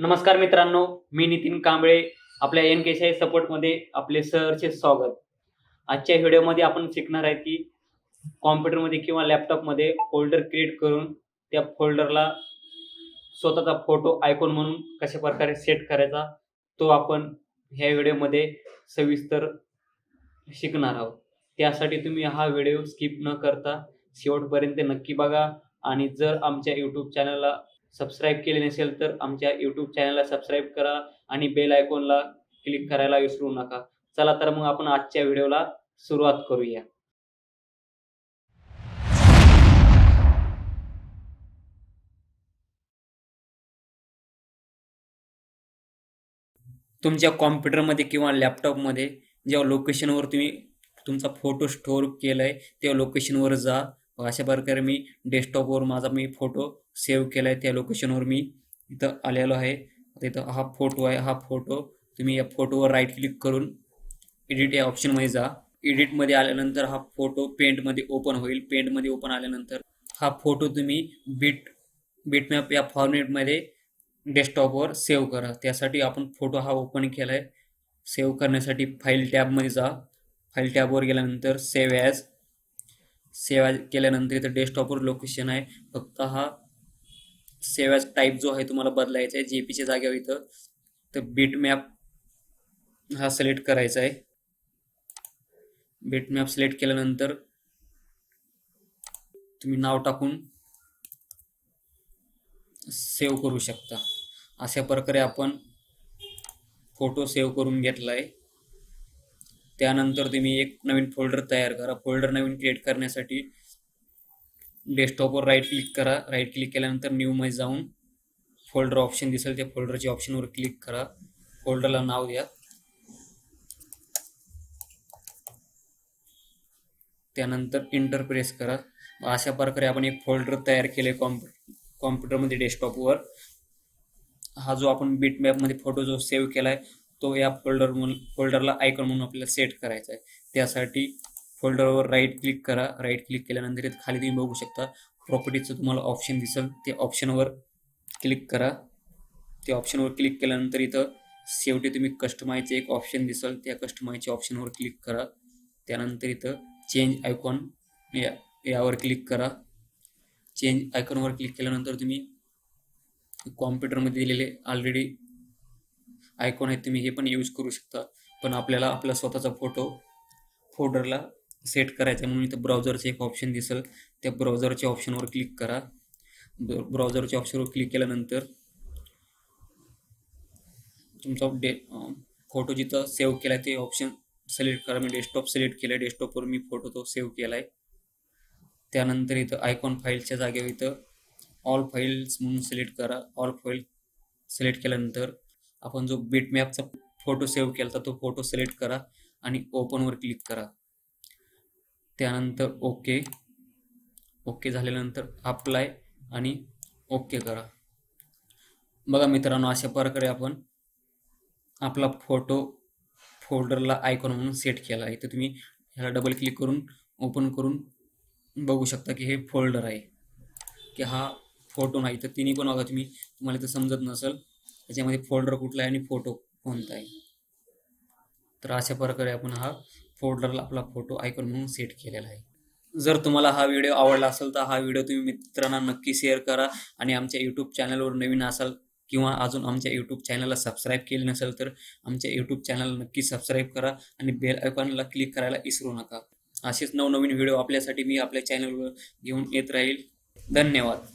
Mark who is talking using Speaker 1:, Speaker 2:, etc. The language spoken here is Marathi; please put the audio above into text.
Speaker 1: नमस्कार मित्रांनो मी नितीन कांबळे आपल्या एन केशाई सपोर्टमध्ये आपले सरचे स्वागत. आजच्या व्हिडिओमध्ये आपण शिकणार आहे की कॉम्प्युटरमध्ये किंवा लॅपटॉपमध्ये फोल्डर क्रिएट करून त्या फोल्डरला स्वतःचा फोटो आयकॉन म्हणून कशा प्रकारे सेट करायचा तो आपण ह्या व्हिडिओमध्ये सविस्तर शिकणार आहोत. त्यासाठी तुम्ही हा व्हिडिओ स्किप न करता शेवटपर्यंत नक्की बघा आणि जर आमच्या यूट्यूब चॅनलला सबस्क्राईब केले नसेल तर आमच्या यूट्यूब चॅनलला सबस्क्राईब करा आणि बेल आयकॉनला क्लिक करायला विसरू नका. चला तर मग आपण आजच्या व्हिडिओला सुरुवात करूया. तुमच्या कॉम्प्युटरमध्ये किंवा लॅपटॉपमध्ये जेव्हा लोकेशनवर तुम्ही तुमचा फोटो स्टोअर केला आहे तेव्हा लोकेशनवर जा. अशा प्रकारे मी डेस्कटॉपवर माझा मी फोटो सेव्ह केला आहे त्या लोकेशनवर मी इथं आलेलो आहे. तिथं इथं हा फोटो आहे. हा फोटो तुम्ही या फोटोवर राईट क्लिक करून एडिट या ऑप्शनमध्ये जा. एडिटमध्ये आल्यानंतर हा फोटो पेंटमध्ये ओपन होईल. पेंटमध्ये ओपन आल्यानंतर हा फोटो तुम्ही बीट बीटमॅप या फॉर्मेटमध्ये डेस्कटॉपवर सेव्ह करा. त्यासाठी आपण फोटो हा ओपन केला आहे सेव्ह करण्यासाठी फाईल टॅबमध्ये जा. फाईल टॅबवर गेल्यानंतर सेव्ह ॲज सेव्ह केल्यानंतर इथं डेस्कटॉपवर लोकेशन आहे. फक्त हा सेव्ह टाईप जो आहे तुम्हाला बदलायचा आहे. जे पीच्या जागेवर इथं. तर बीट मॅप हा सिलेक्ट करायचा आहे. बीट मॅप सिलेक्ट केल्यानंतर तुम्ही नाव टाकून सेव्ह करू शकता. अशा प्रकारे आपण फोटो सेव्ह करून घेतला आहे त्यानंतर तुम्ही एक नवीन फोल्डर तयार करा. फोल्डर नवीन क्रिएट करण्यासाठी डेस्कटॉपवर राईट क्लिक करा. राईट क्लिक केल्यानंतर न्यूमध्ये जाऊन फोल्डर ऑप्शन दिसेल. त्या फोल्डरच्या ऑप्शनवर क्लिक करा. फोल्डरला नाव द्या. त्यानंतर इंटर प्रेस करा. अशा प्रकारे आपण एक फोल्डर तयार केले कॉम्प्यु कॉम्प्युटरमध्ये डेस्कटॉपवर हा जो आपण बीट मॅपमध्ये फोटो जो सेव्ह केला आहे तो या फोल्डर म्हणून फोल्डरला आयकॉन म्हणून आपल्याला सेट करायचा आहे. त्यासाठी फोल्डरवर राईट क्लिक करा. राईट क्लिक केल्यानंतर इथं खाली तुम्ही बघू शकता प्रॉपर्टीचं तुम्हाला ऑप्शन दिसेल. ते ऑप्शनवर क्लिक करा. त्या ऑप्शनवर क्लिक केल्यानंतर इथं शेवटी तुम्ही कस्टमायचे एक ऑप्शन दिसेल. त्या कस्टमायच्या ऑप्शनवर क्लिक करा. त्यानंतर इथं चेंज आयकॉन या यावर क्लिक करा. चेंज आयकॉनवर क्लिक केल्यानंतर तुम्ही कॉम्प्युटरमध्ये दिलेले ऑलरेडी आयकॉन आहेत तुम्ही हे पण यूज करू शकता. पण आपल्याला आपला स्वतःचा फोटो फोल्डरला सेट करायचा आहे. म्हणून इथं ब्राउझरचं एक ऑप्शन दिसेल. त्या ब्राउझरच्या ऑप्शनवर क्लिक करा. ब्राउझरच्या ऑप्शनवर क्लिक केल्यानंतर तुमचा डे फोटो जिथं सेव्ह केला आहे ते ऑप्शन सिलेक्ट करा. मी डेस्कटॉप सिलेक्ट केला आहे डेस्कटॉपवर मी फोटो तो सेव्ह केला आहे त्यानंतर इथं आयकॉन फाईलच्या जागेवर इथं ऑल फाईल्स म्हणून सिलेक्ट करा. ऑल फाईल सिलेक्ट केल्यानंतर आपण जो बीट मॅपचा फोटो सेव्ह केला होता तो फोटो सिलेक्ट करा आणि ओपनवर क्लिक करा. त्यानंतर ओके ओके झाल्यानंतर अप्लाय आणि ओके करा. बघा मित्रांनो अशा प्रकारे आपण आपला फोटो फोल्डरला आयकॉन म्हणून सेट केला आहे. तर तुम्ही ह्याला डबल क्लिक करून ओपन करून बघू शकता की हे फोल्डर आहे. की हा फोटो नाही तर तिन्ही पण बघा तुम्ही तुम्हाला इथं समजत नसेल. त्याच्यामध्ये फोल्डर कुठला आहे आणि फोटो कोणता आहे? तर अशा प्रकारे आपण हा फोल्डरला आपला फोटो आयकॉन म्हणून सेट केलेला आहे. जर तुम्हाला हा व्हिडिओ आवडला असेल तर हा व्हिडिओ तुम्ही मित्रांना नक्की शेअर करा आणि आमच्या यूट्यूब चॅनलवर नवीन असाल किंवा अजून आमच्या यूट्यूब चॅनलला सबस्क्राईब केले नसेल तर आमच्या यूट्यूब चॅनलला नक्की सबस्क्राईब करा आणि बेल आयकॉनला क्लिक करायला विसरू नका. असेच नवनवीन व्हिडिओ आपल्यासाठी मी आपल्या चॅनलवर घेऊन येत राहील. धन्यवाद.